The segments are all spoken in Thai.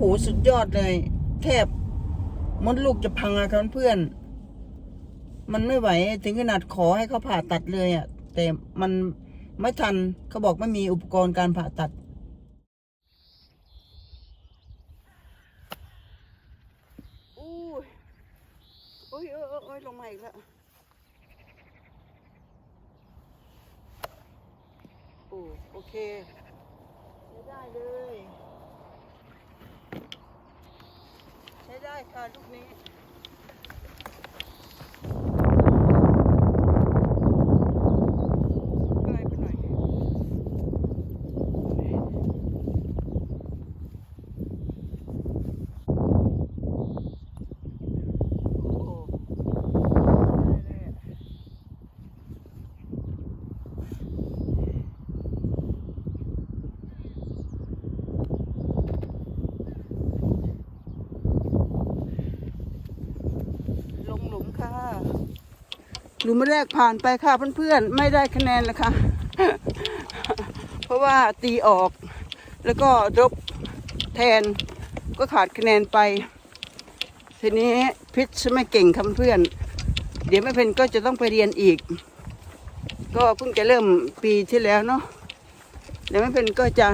โหสุดยอดเลย แทบมดลูกจะพังอะครับเพื่อน มันไม่ไหวถึงขนาดขอให้เขาผ่าตัดเลยอะแต่มันไม่ทันเขาบอกไม่มีอุปกรณ์การผ่าตัดอู้ยโอ้ยโอ้ยโอ้ยโอ้ยลงมาอีกแล้วโอ้โอเคใช้ได้เลย ใช้ได้ค่ะลูกนี้ ไกลไปหน่อย โอ้โหได้เลยอะลงหลุมค่ะ ห ลุมแรกผ่านไปค่ะเพื่อนๆ ไม่ได้คะแนนเลยค่ะ เพราะว่าตีออก แล้วก็ดรบแทนก็ขาดคะแนนไป ทีนี้พิชไม่เก่งค่ะเพื่อน เดี๋ยวไม่เป็นก็จะต้องไปเรียนอีก ก็เพิ่งจะเริ่มปีที่แล้วเนาะเดี๋ยวไม่เป็นก็จะ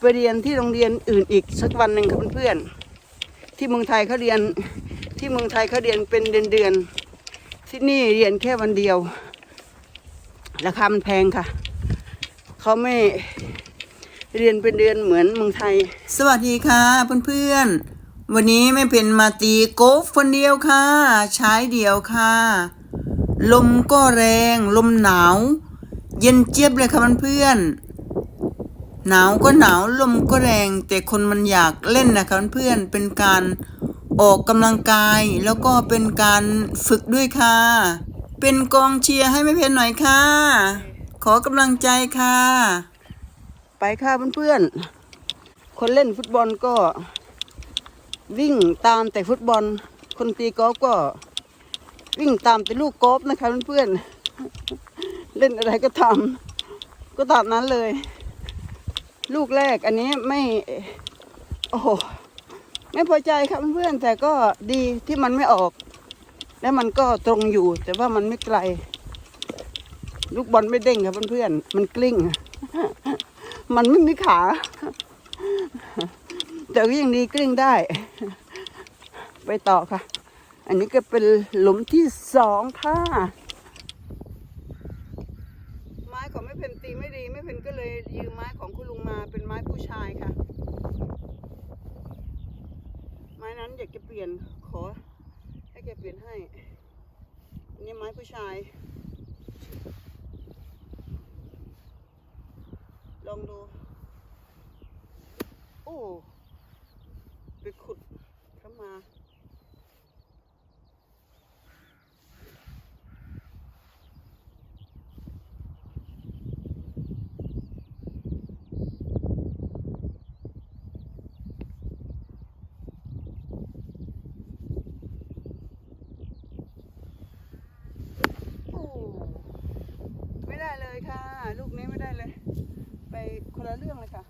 ไปเรียนที่โรงเรียนอื่นอีกสักวันหนึ่งค่ะเพื่อน ที่เมืองไทยเขาเรียนที่เมืองไทยเขาเรียนเป็นเดือนๆ ที่นี่เรียนแค่วันเดียว ราคามันแพงค่ะ เขาไม่เรียนเป็นเดือนเหมือนเมืองไทย สวัสดีค่ะเพื่อนๆ วันนี้ไม่เป็นมาตีโกฟคนเดียวค่ะ ใช้เดียวค่ะ ลมก็แรง ลมหนาว เย็นเจี๊ยบเลยค่ะเพื่อนๆหนาวก็หนาวลมก็แรง แต่คนมันอยากเล่นนะคะเพื่อนๆเป็นการ ออกกำลังกายแล้วก็เป็นการฝึกด้วยค่ะ เป็นกองเชียร์ให้ไม่เพนหน่อยค่ะ ขอกำลังใจค่ะ ไปค่ะเพื่อนๆ คนเล่นฟุตบอลก็ วิ่งตามแต่ฟุตบอล คนตีกอล์ฟก็ วิ่งตามแต่ลูกกอล์ฟนะคะเพื่อนๆ เล่นอะไรก็ทำก็ตามนั้นเลย ลูกแรกอันนี้ไม่ โอ้ ไม่พอใจครับเพื่อนแต่ก็ดีที่มันไม่ออก แล้วมันก็ตรงอยู่ แต่ว่ามันไม่ไกล ลูกบอลไม่เด้งครับเพื่อนๆมันกลิ้ง มันไม่มีขา แต่ก็ยังดีกลิ้งได้ ไปต่อค่ะ อันนี้ก็เป็นหลุมที่สองค่ะ ไม้ของแม่เพนตีไม่ดีแม่เพนก็เลยยืมไม้ของคุณลุงมาเป็นไม้ผู้ชายค่ะ ไม้นั้นอยากจะเป ลี่ยนขอ ให้แกเปลี่ยนให้ อันนี้ไม้ผู้ชาย ลองดู โอ้ ไปขุดเข้ามา โอ้ ไม่ได้เลยค่ะ ลูกนี้ไม่ได้เลย ไปคนละเรื่องเลยค่ะ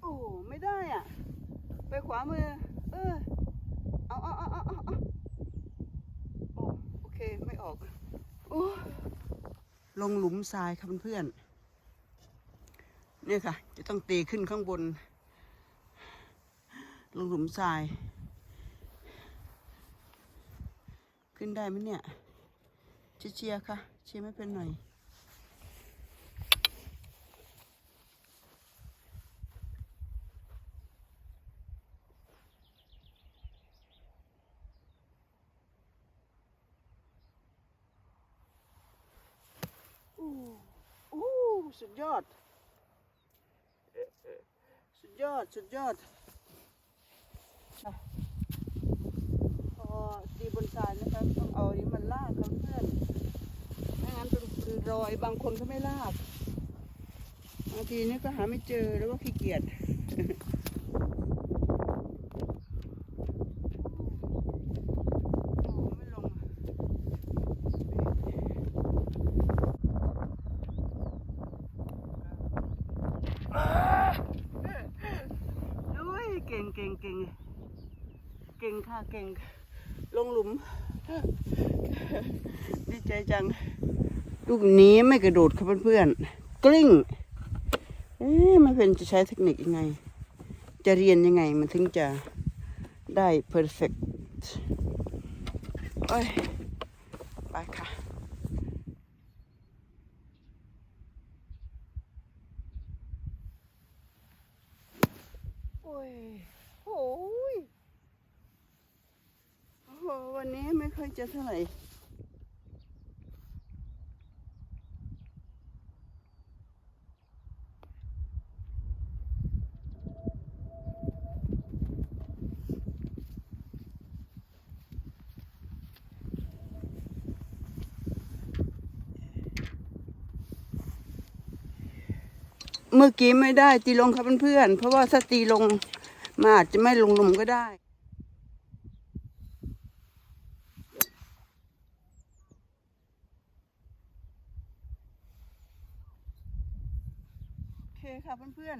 โอ้ ไม่ได้อะ ไปขวามือ เออ เอาเอาเอาเอาเอาโอ้โอเค ไม่ออกโอ้ลงหลุมทรายครับเพื่อนเนี่ยค่ะ จะต้องตีขึ้นข้างบน ลงหลุมทราย ขึ้นได้ไหมเนี่ย เชียร์ค่ะ เชียร์ไม่เป็นหน่อย อู้อู้สุดยอด สุดยอด สุดยอดพอะพอตีลากค่ะเพื่อนไม่งั้นเป็นเป็นรอยบางคนก็ไม่ลากบางทีนี่ก็หาไม่เจอแล้วก็ขี้เกียจ โอ้ไม่ลงอะอุ้ยเก่งเก่งเก่ง เก่งลงหลุม ดีใจจัง ลูกนี้ไม่กระโดดครับเพื่อนๆ กลิ้ง เอ๊ะไม่เป็นจะใช้เทคนิคยังไง จะเรียนยังไงมันถึงจะได้ perfect โอ้ย ไปค่ะโอ้ยโอ้ วันนี้ไม่ค่อยจะเท่าไหร่เมื่อกี้ไม่ได้ตีลงครับเพื่อนๆเพราะว่าถ้าตีลงมันอาจจะไม่ลงหลุมก็ได้ คค่ะเพื่อน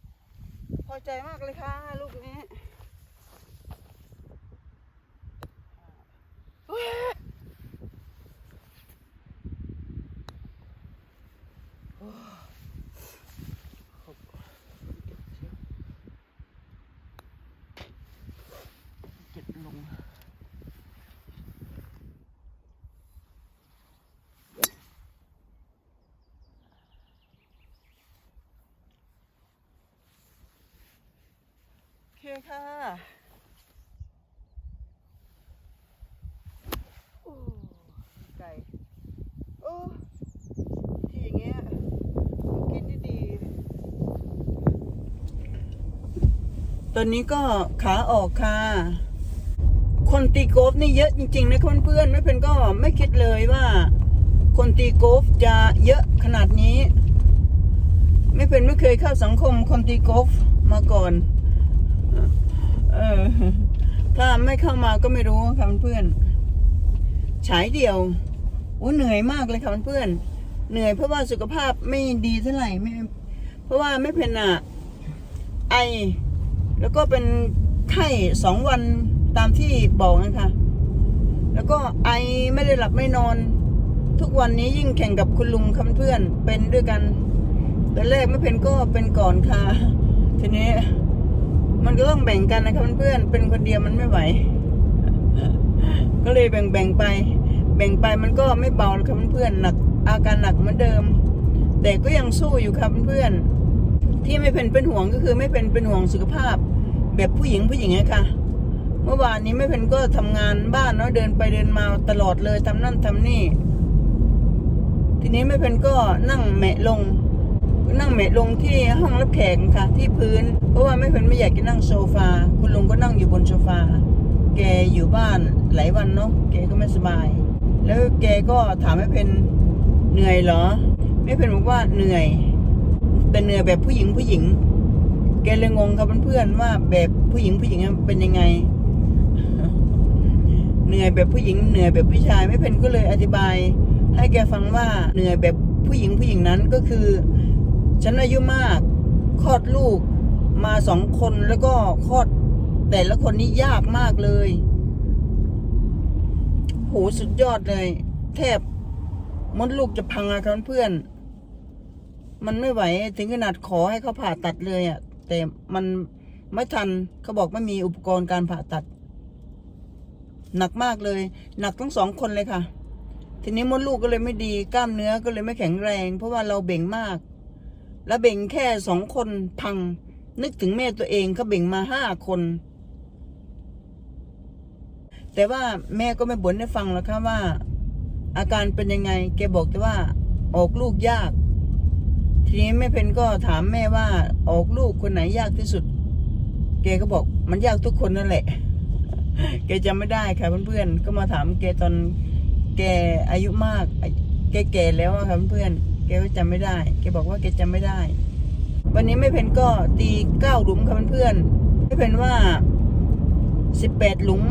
ๆ พอใจมากเลยค่ะ ลูกนี้โอ้ยเก็บลง โอ เคค่ะโอ้ไก่โอ้ที่อย่างเงี้ยกินได้ดี ตอนนี้ก็ขาออกค่ะ คนตีโกอล์ฟนี่เยอะจริงๆนะเพื่อนๆไม่เป็นก็ไม่คิดเลยว่า คนตีโกอล์ฟจะเยอะขนาดนี้ ไม่เป็นไม่เคยเข้าสังคมคนตีโกอล์ฟมาก่อน เออ ถ้า ไม่เข้ามาก็ไม่รู้ค่ะเพื่อนฉายเดียวโอ้เหนื่อยมากเลยค่ะเพื่อนเหนื่อยเพราะว่าสุขภาพไม่ดีเท่าไหร่ไม่ เพราะว่าไม่เป็นอะไอ แล้วก็เป็นไข้สองวันตามที่บอกนะคะ แล้วก็ไอไม่ได้หลับไม่นอน ทุกวันนี้ยิ่งแข่งกับคุณลุงคำเพื่อนเป็นด้วยกันแต่แรกไม่เป็นก็เป็นก่อนค่ะ ทีนี้ มันก็ต้องแบ่งกันนะคะเพื่อนเป็นคนเดียวมันไม่ไหว ก็เลยแบ่งแบ่งๆไป แบ่งไปมันก็ไม่เบาหรอกค่ะเพื่อนหนักอาการหนักเหมือนเดิม แต่ก็ยังสู้อยู่ค่ะเพื่อนที่ไม่เป็นเป็นห่วงก็คือไม่เป็นเป็นห่วงสุขภาพ แบบผู้หญิงผู้หญิงอะค่ะเมื่อวานนี้ไม่เป็นก็ทำงานบ้านเนาะเดินไปเดินมาตลอดเลยทำนั่นทำนี่ ทีนี้ไม่เป็นก็นั่งแมะลง นั่งแหมะลงที่ห้องรับแขกค่ะ ที่พื้น เพราะว่าไม่เป็นไม่อยากจะนั่งโซฟา คุณลุงก็นั่งอยู่บนโซฟา แกอยู่บ้านหลายวันเนาะแกก็ไม่สบาย แล้วแกก็ถามไม่เป็นเหนื่อยเหรอ ไม่เป็นบอกว่าเหนื่อย แต่เหนื่อยแบบผู้หญิงผู้หญิง แกเลยงงกับเพื่อนๆว่าแบบผู้หญิงผู้หญิงเป็นยังไงเหนื่อยแบบผู้หญิงเหนื่อยแบบผู้ชายไม่เป็นก็เลยอธิบาย ให้แกฟังว่าเหนื่อยแบบผู้หญิงผู้หญิงนั้นก็คือ ฉันอายุมากคลอดลูกมาสองคนแล้วก็คลอดแต่ละคนนี้ยากมากเลย โหสุดยอดเลย แทบมดลูกจะพังอะครับเพื่อน มันไม่ไหว ถึงขนาดขอให้เขาผ่าตัดเลยอะแต่มันไม่ทันเขาบอกไม่มีอุปกรณ์การผ่าตัด หนักมากเลย หนักทั้งสองคนเลยค่ะ ทีนี้มดลูกก็เลยไม่ดีกล้ามเนื้อก็เลยไม่แข็งแรง เพราะว่าเราเบ่งมาก แล้วเบ่งแค่สองคนพัง นึกถึงแม่ตัวเองเขาเบ่งมาห้าคน แต่ว่าแม่ก็ไม่บ่นให้ฟังหรอกค่ะว่า อาการเป็นยังไง แกบอกแต่ว่า ออกลูกยาก ทีนี้แม่เพนก็ถามแม่ว่าออกลูกคนไหนยากที่สุด แกก็บอกมันยากทุกคนนั่นแหละ แกจำไม่ได้ค่ะเพื่อนๆก็มาถามแกตอนแกอายุมาก แกแก่แล้วอะค่ะเพื่อนๆ แกก็จำไม่ได้ แกบอกว่าแกจำไม่ได้ วันนี้ไม่เพนก็ตีเก้าหลุมค่ะเพื่อนไม่เพนว่าสิบแปดหลุม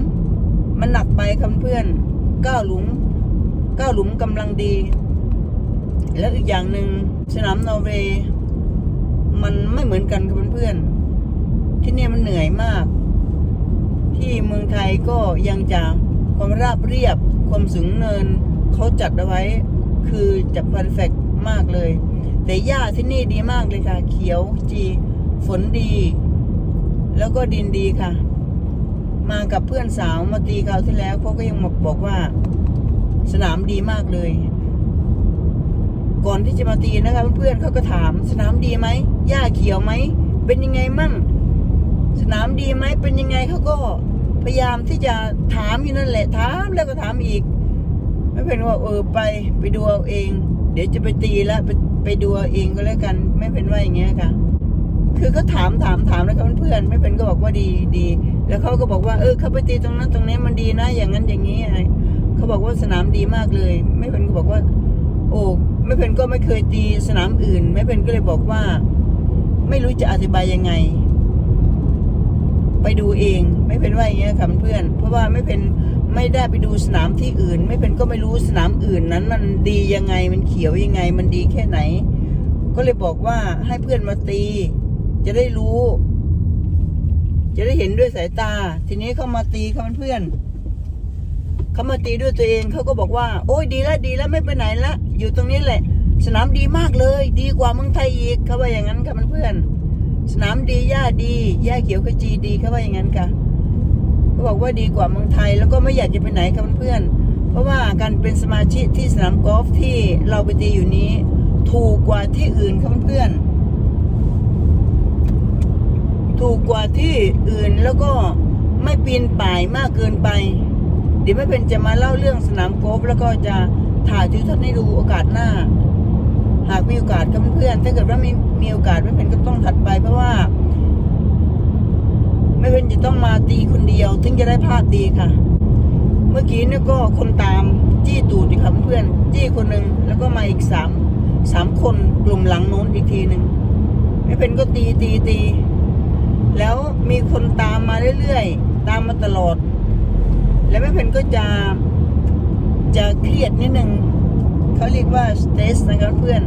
มันหนักไปค่ะเพื่อนเก้าหลุมเก้าหลุมกำลังดี แล้วอีกอย่างหนึ่งสนามนอร์เวย์มันไม่เหมือนกันค่ะเพื่อนที่เนี่ยมันเหนื่อยมาก ที่เมืองไทยก็ยังจะความราบเรียบ ความสูงเนินเขาจัดเอาไว้ คือจะเพอร์เฟก มากเลย แต่หญ้าที่นี่ดีมากเลยค่ะ เขียวจีฝนดี แล้วก็ดินดีค่ะ มากับเพื่อนสาวมาตีคราที่แล้วเขาก็ยังมาบอกว่า สนามดีมากเลย ก่อนที่จะมาตีนะคะเพื่อนๆเขาก็ถามสนามดีไหมหญ้าเขียวไหมเป็นยังไงมั่ง สนามดีไหมเป็นยังไงเขาก็พยายามที่จะถามอยู่นั่นแหละถามแล้วก็ถามอีก ไม่เป็นว่าเออไปไปดูเอาเอง ดี๋ยวจะไปตีแล้วไปไปดูเองก็แล้วกัน ไม่เป็นว่าอย่างเงี้ยค่ะ คือก็ถามถามถามแล้วก็เพื่อนไม่เป็นก็บอกว่าดีดี แล้วเขาก็บอกว่าเออเขาไปตีตรงนั้นตรงนี้มันดีนะ อย่างนั้นอย่างนี้อะไรเขาบอกว่าสนามดีมากเลย ไม่เป็นก็บอกว่า โอ้ไม่เป็นก็ไม่เคยตีสนามอื่น ไม่เป็นก็เลยบอกว่า ไม่รู้จะอธิบายยังไง ไปดูเอง ไม่เป็นว่าอย่างเงี้ยค่ะเพื่อน เพราะว่าไม่เป็น ไม่ได้ไปดูสนามที่อื่น ไม่เป็นก็ไม่รู้สนามอื่นนั้น มันดียังไงมันเขียวยังไง มันดีแค่ไหน ก็เลยบอกว่าให้เพื่อนมาตี จะได้รู้ จะได้เห็นด้วยสายตา ทีนี้เขามาตีเขาเพื่อนเขามาตีด้วยตัวเองเขาก็บอกว่า โอ้ยดีแล้วดีแล้วไม่ไปไหนละอยู่ตรงนี้แหละ สนามดีมากเลย ดีกว่าเมืองไทยอีกเขาว่าอย่างนั้นค่ะเพื่อน สนามดีหญ้าดีหญ้าเขียวขจีดีเขาว่าอย่างนั้นค่ะ เขาบอกว่าดีกว่าเมืองไทย แล้วก็ไม่อยากจะไปไหนค่ะเพื่อนเพราะว่าการเป็นสมาชิกที่สนามกอล์ฟที่เราไปตีอยู่นี้ ถูกกว่าที่อื่นค่ะเพื่อน ถูกกว่าที่อื่นแล้วก็ไม่ปีนป่ายมากเกินไป เดี๋ยวไม่เป็นจะมาเล่าเรื่องสนามกอล์ฟแล้วก็จะถ่ายทิวทัศน์ให้ดูโอกาสหน้า หากมีโอกาสกับเพื่อนถ้าเกิดว่ามีมีโอกาสไม่เป็นก็ต้องถัดไปเพราะว่า จะต้องมาตีคนเดียว ถึงจะได้ภาพดีค่ะ เมื่อกี้เนี่ยก็คนตามจี้ตูดอีกครับเพื่อนจี้คนหนึ่งแล้วก็มาอีกสามสามคนกลุ่มหลังโน้นอีกทีหนึ่งไม่เป็นก็ตีตีตีแล้วมีคนตามมาเรื่อยๆ ตามมาตลอด แล้วไม่เป็นก็จะจะเครียดนิดนึงเขาเรียกว่าสเตรสนะครับเพื่อน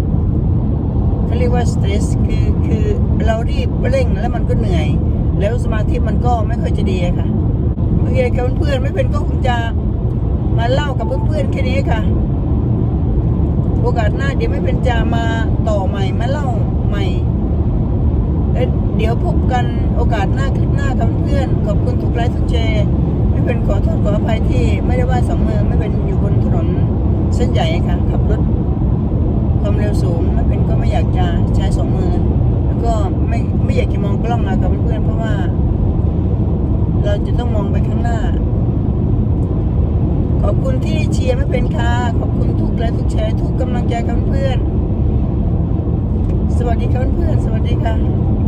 เขาเรียกว่าสเตรสคือคือเรารีบเร่งแล้วมันก็เหนื่อย แล้วสมาธิมันก็ไม่ค่อยจะดีอะค่ะโอเคกับเพื่อนไม่เป็นก็คงจะมาเล่ากับเพื่อนๆแค่นี้ค่ะ โอกาสหน้าเดี๋ยวไม่เป็นจะมาต่อใหม่มาเล่าใหม่แล้วเดี๋ยวพบกันโอกาสหน้าคลิปหน้ากับเพื่อนขอบคุณทุกไลค์ทุกแชร์ไม่เป็นขอโทษขออภัยที่ไม่ได้ว่าสองมือไม่เป็นอยู่บนถนนเส้นใหญ่ค่ะขับรถความเร็วสูงไม่เป็นก็ไม่อยากจะใช้สองมือ ก็ไม่ไม่อยากจะมองกล้องนะกับเพื่อนๆเพราะว่า เราจะต้องมองไปข้างหน้า ขอบคุณที่เชียร์ไม่เป็นค่ะขอบคุณทุกไลค์ทุกแชร์ทุกกำลังใจกับเพื่อน สวัสดีครับเพื่อนสวัสดีค่ะ